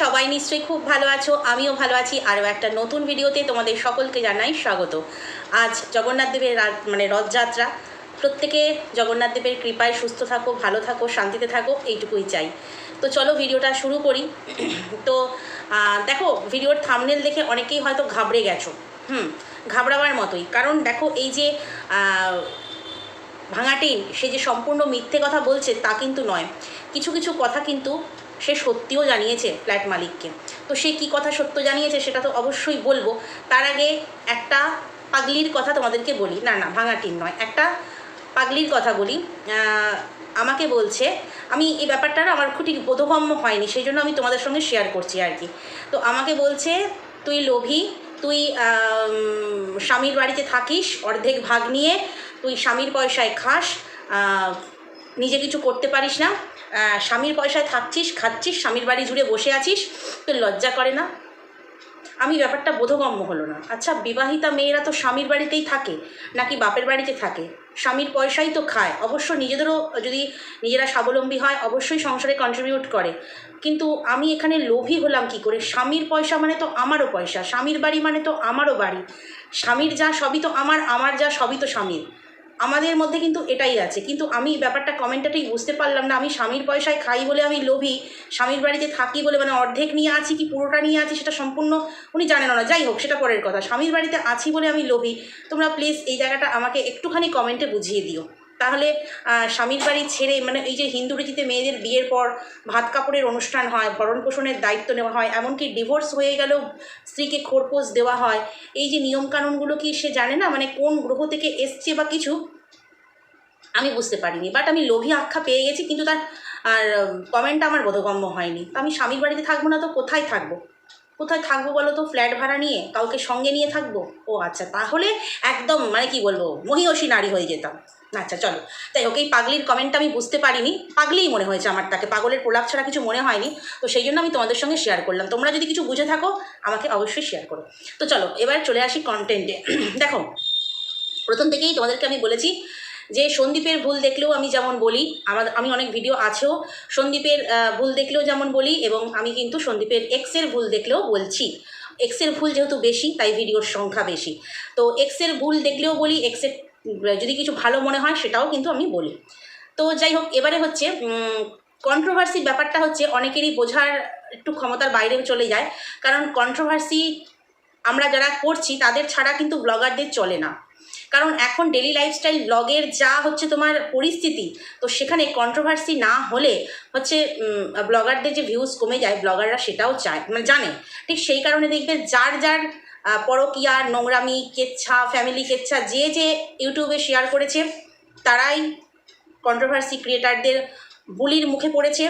সবাই নিশ্চয়ই খুব ভালো আছো আমিও ভালো আছি আরও একটা নতুন ভিডিওতে তোমাদের সকলকে জানাই স্বাগত। আজ জগন্নাথ দেবের মানে রথযাত্রা। প্রত্যেকে জগন্নাথ দেবের কৃপায় সুস্থ থাকো ভালো থাকো শান্তিতে থাকো এইটুকুই চাই। তো চলো ভিডিওটা শুরু করি। তো দেখো ভিডিওর থামনেল দেখে অনেকেই হয়তো ঘাবড়ে গেছো। হুম ঘাবড়াবার মতোই। কারণ দেখো এই যে আহ, ভাঙাটিন সে যে সম্পূর্ণ মিথ্যে কথা বলছে তা কিন্তু নয়। কিছু কিছু কথা কিন্তু সে সত্যিও জানিয়েছে ফ্ল্যাট মালিককে। তো সে কি কথা সত্য জানিয়েছে সেটা তো অবশ্যই বলব। তার আগে একটা পাগলির কথা তোমাদেরকে বলি। না না ভাঙাটির নয়। একটা পাগলির কথা বলি। আমাকে বলছে, আমি এই ব্যাপারটা না আমার ঠিক বোধগম্য হয়নি সেই জন্য আমি তোমাদের সঙ্গে শেয়ার করছি আর কি। তো আমাকে বলছে, তুই লোভী, তুই স্বামীর বাড়িতে থাকিস, অর্ধেক ভাগ নিয়ে তুই স্বামীর পয়সায় খাস নিজে কিছু করতে পারিস না স্বামীর পয়সায় থাকছিস, খাচ্ছিস, স্বামীর বাড়ি জুড়ে বসে আছিস, তোর লজ্জা করে না? আমি ব্যাপারটা বোধগম্য হলো না। আচ্ছা বিবাহিতা মেয়েরা তো স্বামীর বাড়িতেই থাকে, নাকি বাপের বাড়িতে থাকে? স্বামীর পয়সাই তো খায়। অবশ্য নিজেদেরও যদি নিজেরা স্বাবলম্বী হয়, অবশ্যই সংসারে কন্ট্রিবিউট করে। কিন্তু আমি এখানে লোভী হলাম কি করে? স্বামীর পয়সা মানে তো আমারও পয়সা, স্বামীর বাড়ি মানে তো আমারও বাড়ি। স্বামীর যা সবই তো আমার আমার যা সবই তো স্বামীর। আমাদের মধ্যে কিন্তু এটাই আছে। কিন্তু আমি ব্যাপারটা কমেন্টটাতেই বুঝতে পারলাম না। আমি স্বামীর পয়সায় খাই বলে আমি লোভী। স্বামীর বাড়িতে থাকি বলে মানে অর্ধেক নিয়ে আছি কি পুরোটা নিয়ে আছি সেটা সম্পূর্ণ উনি জানেন না। যাই হোক, সেটা পরের কথা। স্বামীর বাড়িতে আছি বলে আমি লোভী। তোমরা প্লিজ এই জায়গাটা আমাকে একটুখানি কমেন্টে বুঝিয়ে দিও। তাহলে স্বামীর বাড়ি ছেড়ে মানে এই যে হিন্দু রীতিতে মেয়েদের বিয়ের পর ভাত কাপড়ের অনুষ্ঠান হয়, ভরণ পোষণের দায়িত্ব নেওয়া হয়, এমনকি ডিভোর্স হয়ে গেলেও স্ত্রীকে খোরপোশ দেওয়া হয়, এই যে নিয়মকানুনগুলো কি সে জানে না? মানে কোন গ্রহ থেকে এসছে বা কিছু? আমি বুঝতে পারিনি বাট আমি লোভী আখ্যা পেয়ে গেছি, কিন্তু তার, আর কমেন্টটা আমার বোধগম্য হয়নি। আমি স্বামীর বাড়িতে থাকব না তো কোথায় থাকব? কোথায় থাকব বলো তো ফ্ল্যাট ভাড়া নিয়ে? কাউকে সঙ্গে নিয়ে থাকব? ও আচ্ছা তাহলে একদম মানে কি বলব মহিষী নারী হয়ে যেতাম। আচ্ছা চলো। তাই হোক, এই পাগলির কমেন্টটা আমি বুঝতে পারিনি। পাগলিই মনে হয়েছে আমার তাকে। পাগলের প্রলাপ ছাড়া কিছু মনে হয়নি। তো সেই জন্য আমি তোমাদের সঙ্গে শেয়ার করলাম। তোমরা যদি কিছু বুঝে থাকো, আমাকে অবশ্যই শেয়ার করো। তো চলো, এবার চলে আসি কন্টেন্টে দেখো, প্রথম থেকেই তোমাদেরকে আমি বলেছি যে, সন্দীপের ভুল দেখলেও আমি যেমন বলি, আমার, আমি অনেক ভিডিও আছেও, সন্দীপের ভুল দেখলেও যেমন বলি এবং আমি কিন্তু সন্দীপের এক্সের ভুল দেখলেও বলছি। এক্সের ভুল যেহেতু বেশি, তাই ভিডিওর সংখ্যা বেশি। তো এক্সের ভুল দেখলেও বলি এক্সের যদি কিছু ভালো মনে হয় সেটাও কিন্তু আমি বলি। তো যাই হোক, এবারে হচ্ছে কন্ট্রোভার্সি ব্যাপারটা হচ্ছে অনেকেরই বোঝার একটু ক্ষমতার বাইরে চলে যায়। কারণ কন্ট্রোভার্সি আমরা যারা করছি, তাদের ছাড়া কিন্তু ব্লগারদের চলে না। কারণ এখন ডেলি লাইফস্টাইল ব্লগের যা হচ্ছে তোমার পরিস্থিতি, তো সেখানে কন্ট্রোভার্সি না হলে হচ্ছে ব্লগারদের যে ভিউজ কমে যায় ব্লগাররা সেটাও চায় মানে জানে। ঠিক সেই কারণে দেখবে যার যার পরকীয়া নোংরামি কেচ্ছা ফ্যামিলি কেচ্ছা যে যে ইউটিউবে শেয়ার করেছে তারাই কন্ট্রোভার্সি ক্রিয়েটারদের বুলির মুখে পড়েছে,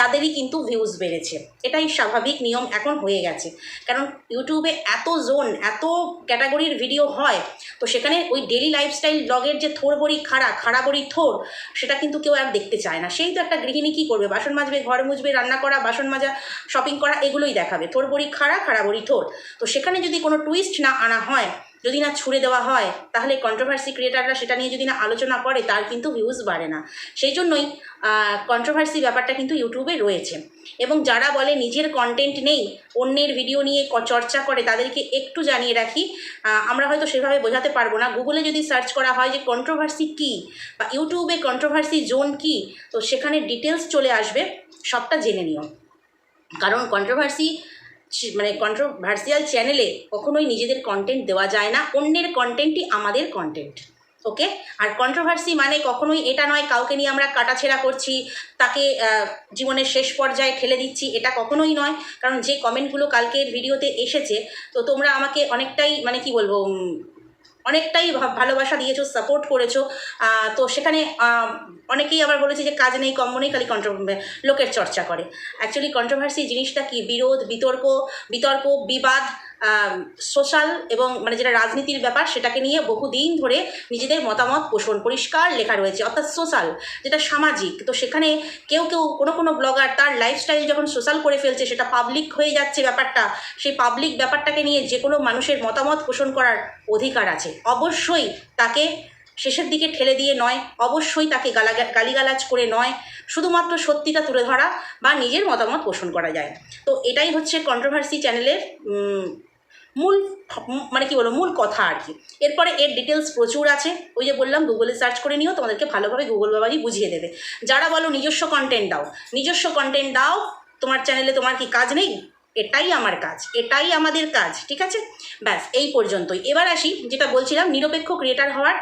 তাদেরই কিন্তু ভিউজ বেড়েছে। এটাই স্বাভাবিক নিয়ম এখন হয়ে গেছে। কারণ ইউটিউবে এত জোন এত ক্যাটাগরির ভিডিও হয়, তো সেখানে ওই ডেলি লাইফস্টাইল ব্লগের যে থোর বড়ি খাড়া খাড়া বড়ি থোর, সেটা কিন্তু কেউ আর দেখতে চায় না। সেই তো একটা গৃহিণী কী করবে? বাসন মাজবে, ঘর মুজবে রান্না করা, বাসন মাজা শপিং করা, এগুলোই দেখাবে। থোর বড়ি খাড়া খাড়া বড়ি থোর। তো সেখানে যদি কোনো টুইস্ট না আনা হয় যদি না ছুড়ে দেওয়া হয়, তাহলে কন্ট্রোভার্সি ক্রিয়েটাররা সেটা নিয়ে যদি না আলোচনা করে, তার কিন্তু ভিউজ বাড়ে না। সেই জন্যই কন্ট্রোভার্সি ব্যাপারটা কিন্তু ইউটিউবে রয়েছে। এবং যারা বলে নিজের কন্টেন্ট নেই, অন্যের ভিডিও নিয়ে চর্চা করে, তাদেরকে একটু জানিয়ে রাখি আমরা হয়তো সেভাবে বোঝাতে পারব না। গুগলে যদি সার্চ করা হয় যে কন্ট্রোভার্সি কী, বা ইউটিউবে কন্ট্রোভার্সি জোন কী, তো সেখানে ডিটেলস চলে আসবে, সবটা জেনে নিও। কারণ কন্ট্রোভার্সি মানে কন্ট্রোভার্সিয়াল চ্যানেলে কখনোই নিজেদের কন্টেন্ট দেওয়া যায় না। অন্যের কন্টেন্টই আমাদের কন্টেন্ট ওকে আর কন্ট্রোভার্সি মানে কখনোই এটা নয়, কাউকে নিয়ে আমরা কাটাছেড়া করছি, তাকে জীবনের শেষ পর্যায়ে ঠেলে দিচ্ছি, এটা কখনোই নয়। কারণ যে কমেন্টগুলো কালকের ভিডিওতে এসেছে, তো তোমরা আমাকে অনেকটাই মানে কি বলব অনেকটাই ভালোবাসা দিয়েছ সাপোর্ট করেছ। তো সেখানে অনেকেই আবার বলেছে যে কাজ নেই কম্ম নেই, খালি কন্ট্রো লোকের চর্চা করে। অ্যাকচুয়ালি কন্ট্রোভার্সি জিনিসটা কি? বিরোধ, বিতর্ক বিতর্ক, বিবাদ সোশ্যাল এবং মানে যেটা রাজনীতির ব্যাপার সেটাকে নিয়ে বহুদিন ধরে নিজেদের মতামত পোষণ পরিষ্কার লেখা রয়েছে, অর্থাৎ সোশ্যাল যেটা সামাজিক। তো সেখানে কেউ কেউ কোনো কোনো ব্লগার তার লাইফস্টাইল যখন সোশ্যাল করে ফেলছে সেটা পাবলিক হয়ে যাচ্ছে ব্যাপারটা, সেই পাবলিক ব্যাপারটাকে নিয়ে যে কোনো মানুষের মতামত পোষণ করার অধিকার আছে। অবশ্যই তাকে শেষের দিকে ঠেলে দিয়ে নয়, অবশ্যই তাকে গালা গালিগালাজ করে নয়, শুধুমাত্র সত্যিটা তুলে ধরা বা নিজের মতামত পোষণ করা যায়। তো এটাই হচ্ছে কন্ট্রোভার্সি চ্যানেলের মূল মানে কি বলব, মূল কথা আর কি। এরপরে এর ডিটেলস প্রচুর আছে। ওই যে বললাম গুগলে সার্চ করে নিও, তোমাদেরকে ভালোভাবে গুগল বাবাজি বুঝিয়ে দেবে। যারা বলো নিজস্ব কন্টেন্ট দাও, নিজস্ব কন্টেন্ট দাও, তোমার চ্যানেলে তোমার কি কাজ নেই? এটাই আমার কাজ, এটাই আমাদের কাজ, ঠিক আছে? ব্যাস, এই পর্যন্তই। এবার আসি, যেটা বলছিলাম, নিরপেক্ষ ক্রিয়েটার হওয়ার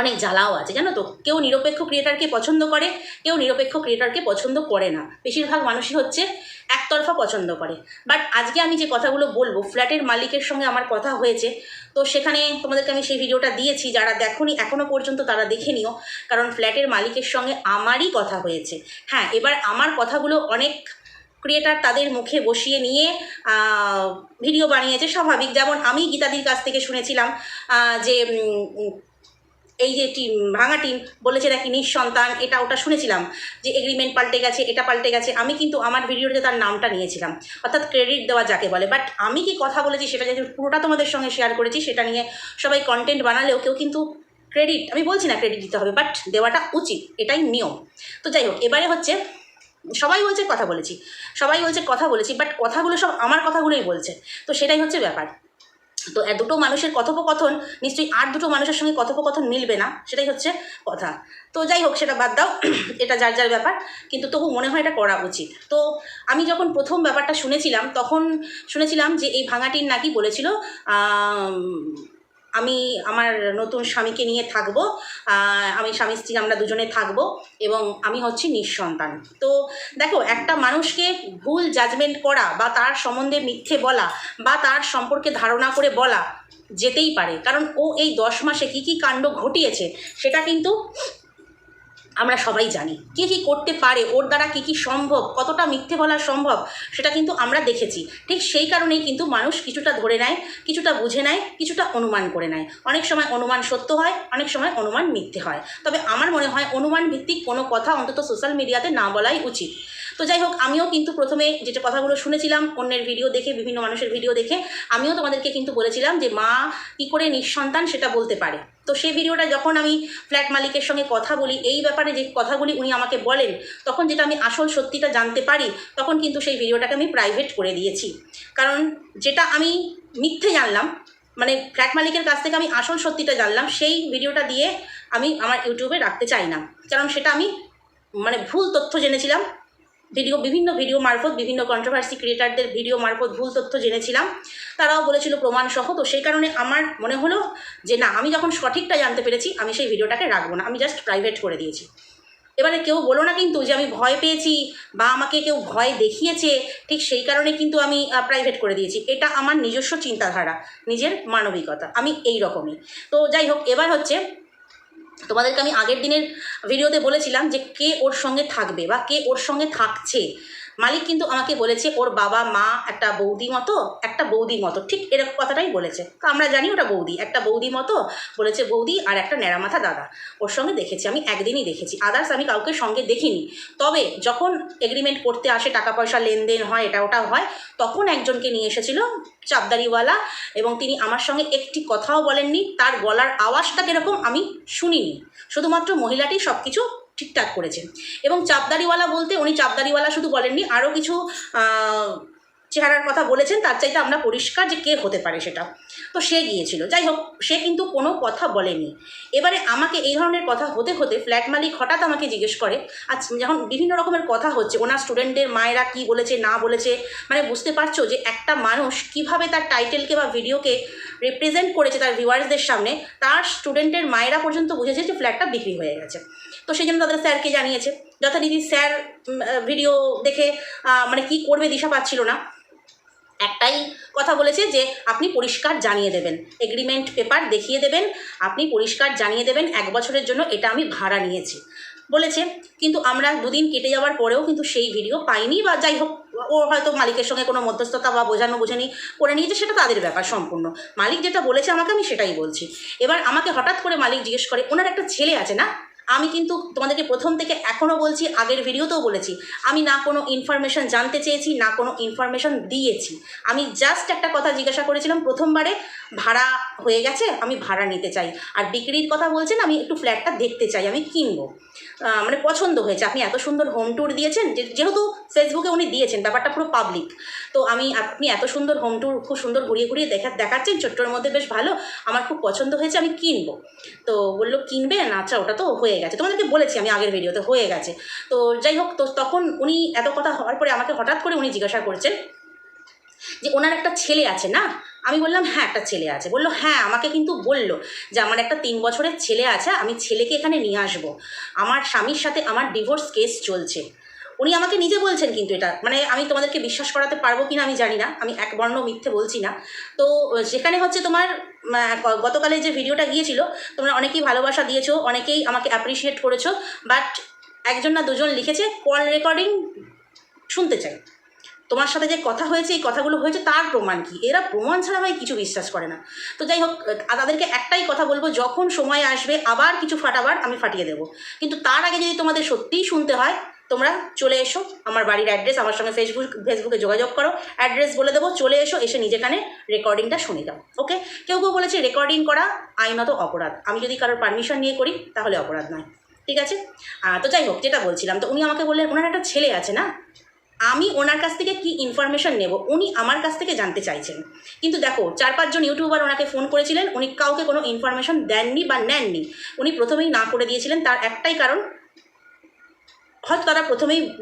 অনেক জ্বালাও আছে, জানো তো? কেউ নিরপেক্ষ ক্রিয়েটারকে পছন্দ করে, কেউ নিরপেক্ষ ক্রিয়েটারকে পছন্দ করে না। বেশিরভাগ মানুষই হচ্ছে একতরফা পছন্দ করে। বাট আজকে আমি যে কথাগুলো বলব, ফ্ল্যাটের মালিকের সঙ্গে আমার কথা হয়েছে, তো সেখানে তোমাদেরকে আমি সেই ভিডিওটা দিয়েছি, যারা দেখোনি এখনও পর্যন্ত তারা দেখে নিও, কারণ ফ্ল্যাটের মালিকের সঙ্গে আমারই কথা হয়েছে। হ্যাঁ এবার আমার কথাগুলো অনেক ক্রিয়েটার তাদের মুখে বসিয়ে নিয়ে ভিডিও বানিয়েছে, স্বাভাবিক। যেমন আমি গীতাদির কাছ থেকে শুনেছিলাম যে এই যে টিম, ভাঙা টিম বলেছে নাকি নিঃসন্তান, এটা ওটা শুনেছিলাম যে এগ্রিমেন্ট পাল্টে গেছে, এটা পাল্টে গেছে। আমি কিন্তু আমার ভিডিওতে তার নামটা নিয়েছিলাম। অর্থাৎ ক্রেডিট দেওয়া যাকে বলে। বাট আমি কি কথা বলেছি সেটা যদি পুরোটা তোমাদের সঙ্গে শেয়ার করেছি, সেটা নিয়ে সবাই কন্টেন্ট বানালেও কেউ কিন্তু ক্রেডিট আমি বলছি না ক্রেডিট দিতে হবে বাট দেওয়াটা উচিত, এটাই নিয়ম। তো যাই হোক, এবারে হচ্ছে, সবাই বলছে কথা বলেছি, সবাই বলছে কথা বলেছি বাট কথাগুলো সব আমার কথাগুলোই বলছে। তো সেটাই হচ্ছে ব্যাপার। তো দুটো মানুষের কথোপকথন, নিশ্চয়ই আর দুটো মানুষের সঙ্গে কথোপকথন মিলবে না, সেটাই হচ্ছে কথা। তো যাই হোক, সেটা বাদ দাও, এটা যার যার ব্যাপার, কিন্তু তবু মনে হয় এটা করা উচিত। তো আমি যখন প্রথম ব্যাপারটা শুনেছিলাম, তখন শুনেছিলাম যে এই ভাঙাটির নাকি বলেছিল আম, আমি আমার নতুন স্বামীকে নিয়ে থাকব আমি স্বামী স্ত্রী আমরা দুজনে থাকব এবং আমি হচ্ছি নিঃসন্তান। তো দেখো একটা মানুষকে ভুল জাজমেন্ট করা বা তার সম্বন্ধে মিথ্যে বলা বা তার সম্পর্কে ধারণা করে বলা যেতেই পারে। কারণ ও এই দশ মাসে কী কী কাণ্ড ঘটিয়েছে সেটা কিন্তু আমরা সবাই জানি। কী কী করতে পারে, ওর দ্বারা কী কী সম্ভব, কতটা মিথ্যে বলা সম্ভব, সেটা কিন্তু আমরা দেখেছি। ঠিক সেই কারণেই কিন্তু মানুষ কিছুটা ধরে নেয়, কিছুটা বুঝে নেয়, কিছুটা অনুমান করে নেয়। অনেক সময় অনুমান সত্য হয়, অনেক সময় অনুমান মিথ্যে হয়। তবে আমার মনে হয় অনুমান ভিত্তিক কোনো কথা অন্তত সোশ্যাল মিডিয়াতে না বলাই উচিত। তো যাই হোক, আমিও কিন্তু প্রথমে যেটা কথাগুলো শুনেছিলাম, অন্যের ভিডিও দেখে, বিভিন্ন মানুষের ভিডিও দেখে, আমিও তোমাদেরকে কিন্তু বলেছিলাম যে মা কী করে নিঃসন্তান সেটা বলতে পারে। তো সেই ভিডিওটা যখন আমি ফ্ল্যাট মালিকের সঙ্গে কথা বলি, এই ব্যাপারে যে কথাগুলি উনি আমাকে বলেন, তখন যেটা আমি আসল সত্যিটা জানতে পারি, তখন কিন্তু সেই ভিডিওটাকে আমি প্রাইভেট করে দিয়েছি। কারণ যেটা আমি মিথ্যে জানলাম মানে ফ্ল্যাট মালিকের কাছ থেকে আমি আসল সত্যিটা জানলাম, সেই ভিডিওটা দিয়ে আমি আমার ইউটিউবে রাখতে চাই না। কারণ সেটা আমি মানে ভুল তথ্য জেনেছিলাম ভিডিও বিভিন্ন ভিডিও মারফত, বিভিন্ন কন্ট্রোভার্সি ক্রিয়েটারদের ভিডিও মারফত ভুল তথ্য জেনেছিলাম। তারাও বলেছিল প্রমাণ সহ তো সেই কারণে আমার মনে হলো যে, না, আমি যখন সঠিকটা জানতে পেরেছি, আমি সেই ভিডিওটাকে রাখব না। আমি জাস্ট প্রাইভেট করে দিয়েছি। এবারে কেউ বলো না কিন্তু যে, আমি ভয় পেয়েছি বা আমাকে কেউ ভয় দেখিয়েছে, ঠিক সেই কারণে কিন্তু আমি প্রাইভেট করে দিয়েছি। এটা আমার নিজস্ব চিন্তাধারা, নিজের মানবিকতা। আমি এই রকমই তো যাই হোক, এবার হচ্ছে তোমাদেরকে আমি আগের দিনের ভিডিওতে বলেছিলাম যে কে ওর সঙ্গে থাকবে বা কে ওর সঙ্গে থাকছে। মালিক কিন্তু আমাকে বলেছে, ওর বাবা, মা, একটা বৌদি মতো, একটা বৌদি মতো। ঠিক এরকম কথাটাই বলেছে। তো আমরা জানি ওটা বৌদি। একটা বৌদি মতো বলেছে, বৌদি আর একটা ন্যাড়ামাথা দাদা। ওর সঙ্গে দেখেছি, আমি একদিনই দেখেছি। আদার্স আমি কাউকে সঙ্গে দেখিনি। তবে যখন এগ্রিমেন্ট করতে আসে টাকা পয়সা লেনদেন হয়, এটা ওটা হয়, তখন একজনকে নিয়ে এসেছিল চাপদারিওয়ালা এবং তিনি আমার সঙ্গে একটি কথাও বলেননি। তার গলার আওয়াজটা কীরকম আমি শুনিনি। শুধুমাত্র মহিলাটি সব কিছু ঠিকঠাক করেছেন এবং চাপদারিওয়ালা বলতে উনি চাপদারিওয়ালা শুধু বলেননি আরও কিছু চেহারার কথা বলেছেন, তার চাইতে আমরা পরিষ্কার যে কে হতে পারে সেটা। তো সে গিয়েছিল। যাই হোক, সে কিন্তু কোনো কথা বলেনি। এবারে আমাকে এই ধরনের কথা হতে হতে ফ্ল্যাট মালিক হঠাৎ আমাকে জিজ্ঞেস করে আচ্ছা যখন বিভিন্ন রকমের কথা হচ্ছে, ওনার স্টুডেন্টদের মায়েরা কি বলেছে, না বলেছে মানে বুঝতে পারছ যে একটা মানুষ কীভাবে তার টাইটেলকে বা ভিডিওকে রিপ্রেজেন্ট করেছে তার ভিউয়ার্সদের সামনে, তার স্টুডেন্টের মায়েরা পর্যন্ত বুঝেছে যে ফ্ল্যাটটা বিক্রি হয়ে গেছে। তো সেই জন্য তাদের স্যারকে জানিয়েছে, যথারীতি স্যার ভিডিও দেখে মানে কি করবে দিশা পাচ্ছিল না। একটাই কথা বলেছে যে আপনি পরিষ্কার জানিয়ে দেবেন। এগ্রিমেন্ট পেপার দেখিয়ে দেবেন, আপনি পরিষ্কার জানিয়ে দেবেন এক বছরের জন্য এটা আমি ভাড়া নিয়েছি। বলেছে, কিন্তু আমরা দুদিন কেটে যাওয়ার পরেও কিন্তু সেই ভিডিও পাইনি বা যাই হোক, ও হয়তো মালিকের সঙ্গে কোনো মধ্যস্থতা বা বোঝানো বোঝানি করে নিয়েছে, সেটা তাদের ব্যাপার সম্পূর্ণ। মালিক যেটা বলেছে আমাকে আমি সেটাই বলছি। এবার আমাকে হঠাৎ করে মালিক জিজ্ঞেস করে, ওনার একটা ছেলে আছে না? আমি কিন্তু তোমাদেরকে প্রথম থেকে এখনও বলছি, আগের ভিডিওতেও বলেছি, আমি না কোনো ইনফরমেশন জানতে চেয়েছি, না কোনো ইনফরমেশন দিয়েছি। আমি জাস্ট একটা কথা জিজ্ঞাসা করেছিলাম প্রথমবারে, ভাড়া হয়ে গেছে, আমি ভাড়া নিতে চাই। আর বিক্রির কথা বলছেন, আমি একটু ফ্ল্যাটটা দেখতে চাই, আমি কিনবো। মানে পছন্দ হয়েছে, আপনি এত সুন্দর হোম ট্যুর দিয়েছেন যেহেতু ফেসবুকে উনি দিয়েছেন, ব্যাপারটা পুরো পাবলিক তো আমি, আপনি এত সুন্দর হোম ট্যুর খুব সুন্দর ঘুরিয়ে ঘুরিয়ে দেখা, দেখাচ্ছেন, ছোট্টর মধ্যে বেশ ভালো, আমার খুব পছন্দ হয়েছে, আমি কিনবো। তো বলল কিনবেন আচ্ছা ওটা তো হয়ে গেছে। তোমাদেরকে বলেছি আমি আগের ভিডিওতে হয়ে গেছে। তো যাই হোক, তো তখন উনি এত কথা হওয়ার পরে আমাকে হঠাৎ করে উনি জিজ্ঞাসা করছেন যে ওনার একটা ছেলে আছে না? আমি বললাম হ্যাঁ একটা ছেলে আছে। বলল হ্যাঁ আমাকে কিন্তু বলল যে আমার একটা তিন বছরের ছেলে আছে, আমি ছেলেকে এখানে নিয়ে আসব। আমার স্বামীর সাথে আমার ডিভোর্স কেস চলছে। উনি আমাকে নিজে বলছেন কিন্তু এটা। মানে আমি তোমাদেরকে বিশ্বাস করাতে পারব কিনা আমি জানি না। আমি এক বর্ণ মিথ্যে বলছি না। তো সেখানে হচ্ছে তোমার গতকালে যে ভিডিওটা গিয়েছিল, তোমরা অনেকেই ভালোবাসা দিয়েছ, অনেকেই আমাকে অ্যাপ্রিসিয়েট করেছ বাট একজন না দুজন লিখেছে কল রেকর্ডিং শুনতে চাই। তোমার সাথে যে কথা হয়েছে, এই কথাগুলো হয়েছে, তার প্রমাণ কি? এরা প্রমাণ ছাড়া ভাই কিছু বিশ্বাস করে না। তো যাই হোক তাদেরকে একটাই কথা বলব, যখন সময় আসবে, আবার কিছু ফাটাবার আমি ফাটিয়ে দেবো। কিন্তু তার আগে যদি তোমাদের সত্যিই শুনতে হয়, তোমরা চলে এসো, আমার বাড়ির অ্যাড্রেস আমার সঙ্গে ফেসবুক ফেসবুকে যোগাযোগ করো অ্যাড্রেস বলে দেবো, চলে এসো, এসে নিজেখানে রেকর্ডিংটা শুনে যাও ওকে কেউ কেউ বলেছে রেকর্ডিং করা আইনত অপরাধ। আমি যদি কারোর পারমিশন নিয়ে করি, তাহলে অপরাধ নয়, ঠিক আছে? তো যাই হোক, যেটা বলছিলাম, তো উনি আমাকে বললেন, ওনার একটা ছেলে আছে না? আমি ওনার কাছ থেকে কি ইনফরমেশন নেব? উনি আমার কাছ থেকে জানতে চাইছেন। কিন্তু দেখো, চার পাঁচজন ইউটিউবার ওনাকে ফোন করেছিলেন, উনি কাউকে কোনো ইনফরমেশন দেননি বা নেননি। উনি প্রথমেই না করে দিয়েছিলেন, তার একটাই কারণ, হয়তো তারা প্রথমেই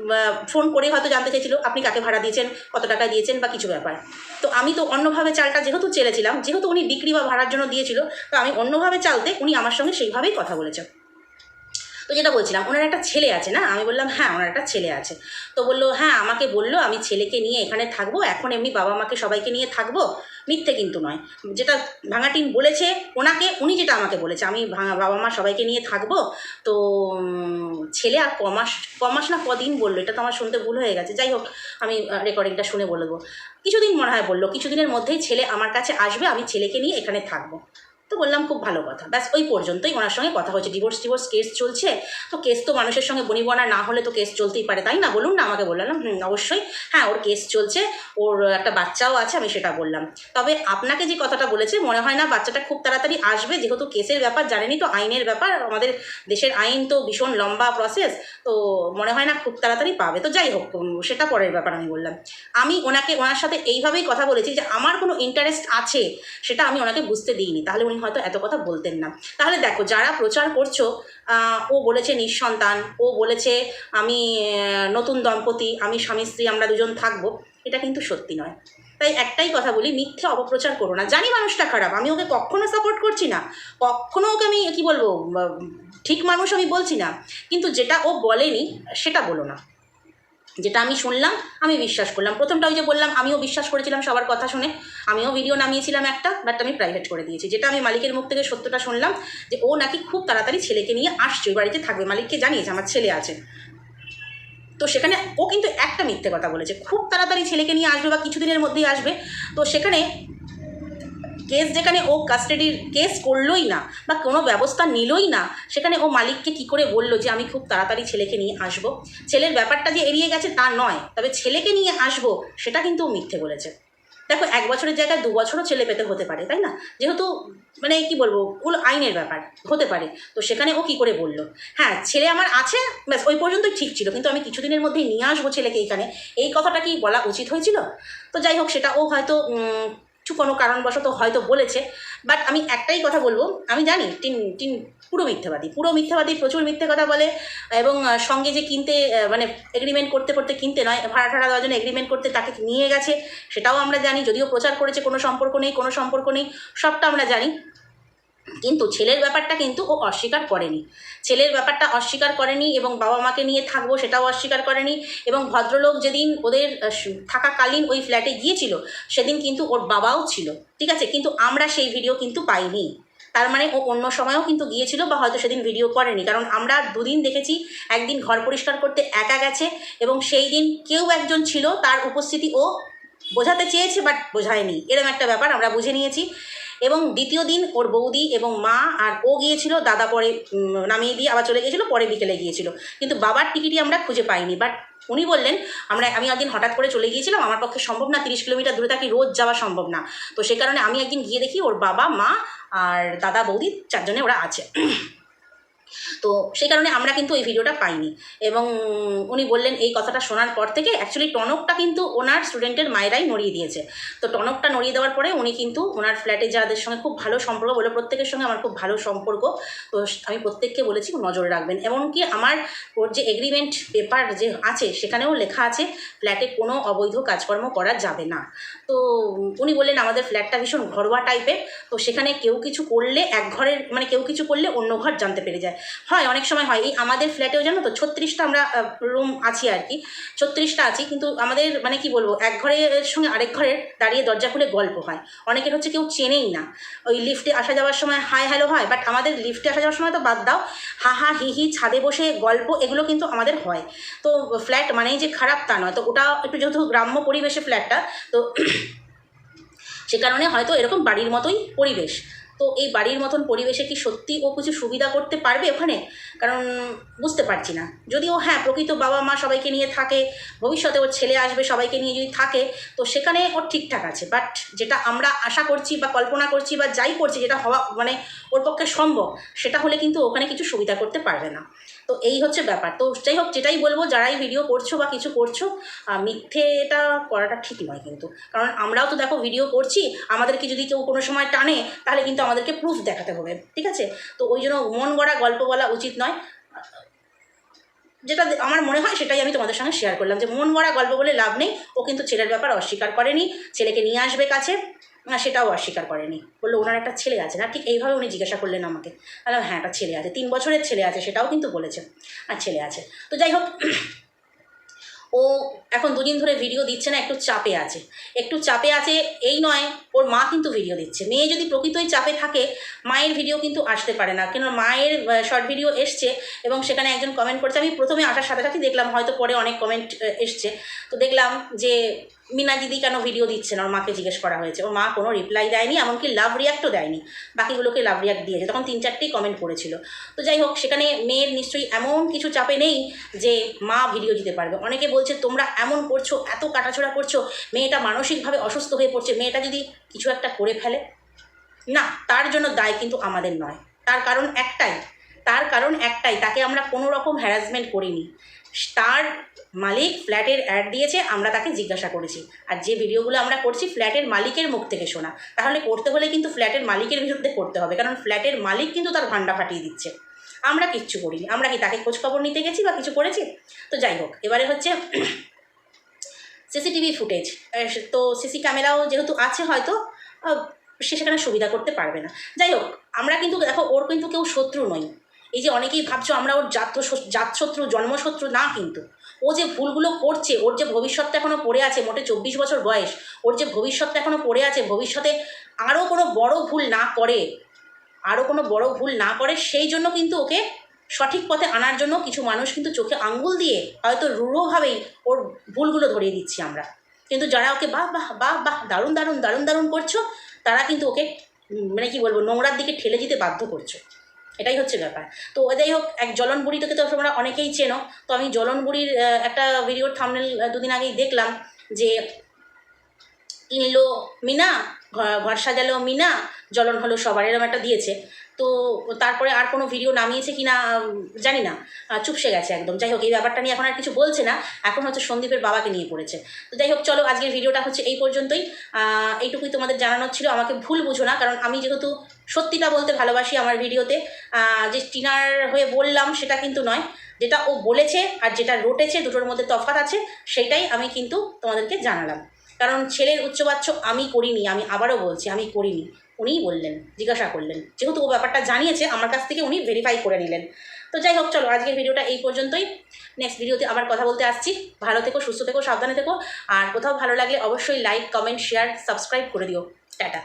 ফোন করে হয়তো জানতে চাইছিল, আপনি কাকে ভাড়া দিয়েছেন, কত টাকা দিয়েছেন বা কিছু ব্যাপার। তো আমি তো অন্যভাবে চালটা যেহেতু চেলেছিলাম, যেহেতু উনি বিক্রি বা ভাড়ার জন্য দিয়েছিল, তো আমি অন্যভাবে চালতে উনি আমার সঙ্গে সেইভাবেই কথা বলেছেন। তো যেটা বলছিলাম, ওনার একটা ছেলে আছে না? আমি বললাম হ্যাঁ ওনার একটা ছেলে আছে। তো বলল হ্যাঁ আমাকে বলল, আমি ছেলেকে নিয়ে এখানে থাকব। এখন এমনি বাবা মাকে সবাইকে নিয়ে থাকব। মিথ্যে কিন্তু নয়। যেটা ভাঙাটিন বলেছে ওনাকে, উনি যেটা আমাকে বলেছে, আমি ভাঙা, বাবা মা সবাইকে নিয়ে থাকব। তো ছেলে আর কমাস কমাস না কদিন বলল, এটা তো আমার শুনতে ভুল হয়ে গেছে। যাই হোক, আমি রেকর্ডিংটা শুনে বলব। কিছুদিন মনে হয় বলল, কিছুদিনের মধ্যেই ছেলে আমার কাছে আসবে, আমি ছেলেকে নিয়ে এখানে থাকব। তো বললাম খুব ভালো কথা। ব্যাস, ওই পর্যন্তই ওনার সঙ্গে কথা হয়েছে। ডিভোর্স ডিভোর্স কেস চলছে। তো কেস তো মানুষের সঙ্গে বনিবনা না হলে তো কেস চলতেই পারে, তাই না? বলুন না, আমাকে বললাম হুম, অবশ্যই। হ্যাঁ ওর কেস চলছে। ওর একটা বাচ্চাও আছে, আমি সেটা বললাম। তবে আপনাকে যে কথাটা বলেছে, মনে হয় না বাচ্চাটা খুব তাড়াতাড়ি আসবে। যেহেতু কেসের ব্যাপার, জানেনই তো, আইনের ব্যাপার। আমাদের দেশের আইন তো ভীষণ লম্বা প্রসেস তো মনে হয় না খুব তাড়াতাড়ি পাবে। তো যাই হোক সেটা পরের ব্যাপার আমি বললাম। আমি ওনাকে, ওনার সাথে এইভাবেই কথা বলেছি যে, আমার কোনো ইন্টারেস্ট আছে, সেটা আমি ওনাকে বুঝতে দিইনি। তাহলে উনি হয়তো এত কথা বলতেন না। তাহলে দেখো, যারা প্রচার করছ ও বলেছে নিঃসন্তান, ও বলেছে আমি নতুন দম্পতি, আমি স্বামী, স্ত্রী, আমরা দুজন থাকব, এটা কিন্তু সত্যি নয়। তাই একটাই কথা বলি, মিথ্যে অপপ্রচার করো না। জানি মানুষটা খারাপ, আমি ওকে কখনো সাপোর্ট করছি না। কখনো ওকে আমি, কি বলব ঠিক মানুষ আমি বলছি না। কিন্তু যেটা ও বলেনি, সেটা বলো না। যেটা আমি শুনলাম, আমি বিশ্বাস করলাম। প্রথমটা ওই যে বললাম, আমিও বিশ্বাস করেছিলাম সবার কথা শুনে। আমিও ভিডিও নামিয়েছিলাম একটা বাট আমি প্রাইভেট করে দিয়েছি। যেটা আমি মালিকের মুখ থেকে সত্যটা শুনলাম, যে ও নাকি খুব তাড়াতাড়ি ছেলেকে নিয়ে আসছে, ওই বাড়িতে থাকবে। মালিককে জানিয়েছে আমার ছেলে আছে। তো সেখানে ও কিন্তু একটা মিথ্যে কথা বলেছে। খুব তাড়াতাড়ি ছেলেকে নিয়ে আসবে বা কিছুদিনের মধ্যেই আসবে। তো সেখানে কেস যেখানে ও কাস্টাডির কেস করলোই না বা কোনো ব্যবস্থা নিলই না, সেখানে ও মালিককে কি করে বলল যে আমি খুব তাড়াতাড়ি ছেলেকে নিয়ে আসব? ছেলের ব্যাপারটা যে এড়িয়ে গেছে তা নয়, তবে ছেলেকে নিয়ে আসব সেটা কিন্তু ও মিথ্যে বলেছে। দেখো, এক বছরের জায়গায় দু বছরও ছেলে পেতে হতে পারে, তাই না? যেহেতু মানে কি বলব ওগুলো আইনের ব্যাপার, হতে পারে। তো সেখানে ও কি করে বলল? হ্যাঁ ছেলে আমার আছে, ব্যাস, ওই পর্যন্তই ঠিক ছিল, কিন্তু আমি কিছুদিনের মধ্যেই নিয়ে আসব ছেলেকে এখানে। এই কথাটা কি বলা উচিত হয়েছিল? তো যাই হোক, সেটা ও হয়তো কোনো কারণবশত হয়তো বলেছে বাট আমি একটাই কথা বলব, আমি জানি টিন টিন পুরো মিথ্যাবাদী পুরো মিথ্যাবাদী, প্রচুর মিথ্যে কথা বলে, এবং সঙ্গে যে কিনতে মানে এগ্রিমেন্ট করতে করতে কিনতে নয়, ভাড়া ঠাড়া দেওয়ার জন্য এগ্রিমেন্ট করতে তাকে নিয়ে গেছে, সেটাও আমরা জানি, যদিও প্রচার করেছে, কোনো সম্পর্ক নেই, কোনো সম্পর্ক নেই, সবটা আমরা জানি কিন্তু ছেলের ব্যাপারটা কিন্তু ও অস্বীকার করেনি। ছেলের ব্যাপারটা অস্বীকার করেনি এবং বাবা মাকে নিয়ে থাকব সেটাও অস্বীকার করেনি এবং ভদ্রলোক যেদিন ওদের থাকাকালীন ওই ফ্ল্যাটে গিয়েছিল, সেদিন কিন্তু ওর বাবাও ছিল, ঠিক আছে? কিন্তু আমরা সেই ভিডিও কিন্তু পাইনি। তার মানে ও অন্য সময়ও কিন্তু গিয়েছিল বা হয়তো সেদিন ভিডিও করেনি। কারণ আমরা দুদিন দেখেছি, একদিন ঘর পরিষ্কার করতে একা গেছে এবং সেই দিন কেউ একজন ছিল, তার উপস্থিতি ও বোঝাতে চেয়েছে বাট বোঝায়নি। এরকম একটা ব্যাপার আমরা বুঝে নিয়েছি। এবং দ্বিতীয় দিন ওর বৌদি এবং মা আর ও গিয়েছিল, দাদা পরে নামিয়ে দিয়ে আবার চলে গিয়েছিল, পরে বিকেলে গিয়েছিল। কিন্তু বাবার টিকিটই আমরা খুঁজে পাইনি। বাট উনি বললেন, আমরা, আমি একদিন হঠাৎ করে চলে গিয়েছিলাম, আমার পক্ষে সম্ভব না, তিরিশ কিলোমিটার দূরে থাকি, রোজ যাওয়া সম্ভব না। তো সে কারণে আমি একদিন গিয়ে দেখি ওর বাবা, মা আর দাদা বৌদি চারজনে ওরা আছে। তো সেই কারণে আমরা কিন্তু এই ভিডিওটা পাইনি। এবং উনি বললেন, এই কথাটা শোনার পর থেকে অ্যাকচুয়ালি টনকটা কিন্তু ওনার স্টুডেন্টের মায়েরাই নড়িয়ে দিয়েছে। তো টনকটা নড়িয়ে দেওয়ার পরে উনি কিন্তু ওনার ফ্ল্যাটে যাদের সঙ্গে খুব ভালো সম্পর্ক, বলে প্রত্যেকের সঙ্গে আমার খুব ভালো সম্পর্ক, তো আমি প্রত্যেককে বলেছি নজর রাখবেন। এমনকি আমার ওর যে এগ্রিমেন্ট পেপার যে আছে, সেখানেও লেখা আছে ফ্ল্যাটে কোনো অবৈধ কাজকর্ম করা যাবে না। তো উনি বললেন, আমাদের ফ্ল্যাটটা ভীষণ ঘরোয়া টাইপের তো সেখানে কেউ কিছু করলে এক ঘরের মানে কেউ কিছু করলে অন্য ঘর জানতে পেরে যায়। হয়, অনেক সময় হয়। এই আমাদের ফ্ল্যাটেও জানো তো, ছত্রিশটা আমরা রুম আছি আর কি। ছত্রিশটা আছি, কিন্তু আমাদের মানে কি বলব, এক ঘরের সঙ্গে আরেক ঘরের দাঁড়িয়ে দরজা খুলে গল্প হয়। অনেকের হচ্ছে কেউ চেনেই না। ওই লিফটে আসা যাওয়ার সময় হাই হ্যালো হয় বাট আমাদের লিফটে আসা যাওয়ার সময় তো বাদ দাও, হা হা, হি হি, ছাদে বসে গল্প, এগুলো কিন্তু আমাদের হয়। তো ফ্ল্যাট মানেই যে খারাপ তা নয়। তো ওটা একটু যেহেতু গ্রাম্য পরিবেশে ফ্ল্যাটটা তো সে কারণে হয়তো এরকম বাড়ির মতোই পরিবেশ। তো এই বাড়ির মতন পরিবেশে কি সত্যি ও কিছু সুবিধা করতে পারবে ওখানে? কারণ বুঝতে পারছি না। যদি ও হ্যাঁ প্রকৃত বাবা মা সবাইকে নিয়ে থাকে, ভবিষ্যতে ওর ছেলে আসবে, সবাইকে নিয়ে যদি থাকে, তো সেখানে ওর ঠিকঠাক আছে। বাট যেটা আমরা আশা করছি বা কল্পনা করছি বা যাই করছি, যেটা হওয়া মানে ওর পক্ষে সম্ভব, সেটা হলে কিন্তু ওখানে কিছু সুবিধা করতে পারবে না। তো এই হচ্ছে ব্যাপার। তো যাই হোক, যেটাই বলব, যারাই ভিডিও করছ বা কিছু করছ মিথ্যে এটা করাটা ঠিক নয় কিন্তু। কারণ আমরাও তো দেখো ভিডিও করছি, আমাদেরকে যদি কেউ কোনো সময় টানে, তাহলে কিন্তু আমাদেরকে প্রুফ দেখাতে হবে, ঠিক আছে? তো ওই জন্য মন গড়া গল্প বলা উচিত নয়। যেটা আমার মনে হয় সেটাই আমি তোমাদের সঙ্গে শেয়ার করলাম, যে মন গড়া গল্প বলে লাভ নেই, ও কিন্তু ছেলের ব্যাপার অস্বীকার করেনি, ছেলেকে নিয়ে আসবে কাছে। না, সেটাও অস্বীকার করেনি। বলল, ওনার একটা ছেলে আছে না? ঠিক এইভাবে উনি জিজ্ঞাসা করলেন আমাকে। বললাম হ্যাঁ একটা ছেলে আছে। তিন বছরের ছেলে আছে, সেটাও কিন্তু বলেছে। আর ছেলে আছে। তো যাই হোক, ও এখন দুদিন ধরে ভিডিও দিচ্ছে না, একটু চাপে আছে। একটু চাপে আছে এই নয় ওর মা কিন্তু ভিডিও দিচ্ছে। মেয়ে যদি প্রকৃতই চাপে থাকে, মায়ের ভিডিও কিন্তু আসতে পারে না। কেন মায়ের শর্ট ভিডিও এসছে এবং সেখানে একজন কমেন্ট করছে। আমি প্রথমে আসার সাথে সাথে দেখলাম, হয়তো পরে অনেক কমেন্ট এসছে। তো দেখলাম যে মিনা দিদি কেন ভিডিও দিচ্ছে না? ওর মাকে জিজ্ঞেস করা হয়েছে। ওর মা কোনো রিপ্লাই দেয়নি, এমনকি লাভ রিয়াক্টও দেয়নি। বাকিগুলোকে লাভ রিয়াক্ট দিয়েছে। তখন তিন চারটেই কমেন্ট করেছিল। তো যাই হোক, সেখানে মেয়ের নিশ্চয়ই এমন কিছু চাপে নেই যে মা ভিডিও দিতে পারবে। অনেকে বলছে, তোমরা এমন করছ, এত কাটাছোড়া করছ, মেয়েটা মানসিকভাবে অসুস্থ হয়ে পড়ছে। মেয়েটা যদি কিছু একটা করে ফেলে। না, তার জন্য দায় কিন্তু আমাদের নয়। তার কারণ একটাই। তার কারণ একটাই, তাকে আমরা কোনো রকম হ্যারাসমেন্ট করিনি। তার মালিক ফ্ল্যাটের অ্যাড দিয়েছে, আমরা তাকে জিজ্ঞাসা করেছি। আর যে ভিডিওগুলো আমরা করছি, ফ্ল্যাটের মালিকের মুখ থেকে শোনা। তাহলে করতে হলে কিন্তু ফ্ল্যাটের মালিকের বিরুদ্ধে করতে হবে, কারণ ফ্ল্যাটের মালিক কিন্তু তার ভান্ডা ফাটিয়ে দিচ্ছে। আমরা কিচ্ছু করিনি। আমরা কি তাকে খোঁজখবর নিতে গেছি বা কিছু করেছি? তো যাই হোক, এবারে হচ্ছে সিসিটিভি ফুটেজ। তো সিসি ক্যামেরাও যেহেতু আছে হয়তো সে সেখানে সুবিধা করতে পারবে না। যাই হোক, আমরা কিন্তু দেখো, ওর কিন্তু কেউ শত্রু নই। এই যে অনেকেই ভাবছ আমরা ওর জাত জাতশত্রু জন্মশত্রু না কিন্তু। ও যে ভুলগুলো করছে, ওর যে ভবিষ্যৎটা এখনও পড়ে আছে, মোটে চব্বিশ বছর বয়স, ওর যে ভবিষ্যৎটা এখনও পড়ে আছে, ভবিষ্যতে আরও কোনো বড় ভুল না করে, আরও কোনো বড় ভুল না করে, সেই জন্য কিন্তু ওকে সঠিক পথে আনার জন্য কিছু মানুষ কিন্তু চোখে আঙ্গুল দিয়ে হয়তো রূঢ়ভাবেই ওর ভুলগুলো ধরিয়ে দিচ্ছি আমরা। কিন্তু যারা ওকে বাহ বাহ বাহ বাহ, দারুণ দারুণ দারুণ দারুণ করছ, তারা কিন্তু ওকে মানে কি বলব, নোংরার দিকে ঠেলে দিতে বাধ্য করছ। এটাই হচ্ছে ব্যাপার। তো যাই হোক, এক জ্বলন বুড়িটাকে তো তোমরা অনেকেই চেনো। তো আমি জ্বলন বুড়ির একটা ভিডিওর থামনেল দুদিন আগেই দেখলাম যে কিনলো মিনা ঘর সাজালো মিনা, জ্বলন হলো সবার এরম একটা দিয়েছে। তো তারপরে আর কোনো ভিডিও নামিয়েছে কি না জানি না। চুপসে গেছে একদম। যাই হোক, এই ব্যাপারটা নিয়ে এখন আর কিছু বলছে না। এখন হচ্ছে সন্দীপের বাবাকে নিয়ে পড়েছে। তো যাই হোক, চলো আজকের ভিডিওটা হচ্ছে এই পর্যন্তই। এইটুকুই তোমাদের জানানোর ছিল। আমাকে ভুল বুঝো না, কারণ আমি যেহেতু সত্যিটা বলতে ভালোবাসি আমার ভিডিওতে যে টিনার হয়ে বললাম সেটা কিন্তু নয়। যেটা ও বলেছে আর যেটা রটেছে, দুটোর মধ্যে তফাৎ আছে, সেটাই আমি কিন্তু তোমাদেরকে জানালাম। কারণ ছেলের উচ্চবাচ্য আমি করিনি, আমি আবারও বলছি, আমি করিনি। উনিই বললেন, জিজ্ঞাসা করলেন। যেহেতু ও ব্যাপারটা জানিয়েছে, আমার কাছ থেকে উনি ভেরিফাই করে নিলেন। তো যাই হোক, চলো, আজকের ভিডিওটা এই পর্যন্তই। নেক্সট ভিডিওতে আবার কথা বলতে আসছি। ভালো থেকো, সুস্থ থেকো, সাবধানে থেকো। আর কোথাও ভালো লাগলে অবশ্যই লাইক কমেন্ট শেয়ার সাবস্ক্রাইব করে দিও। টাটা।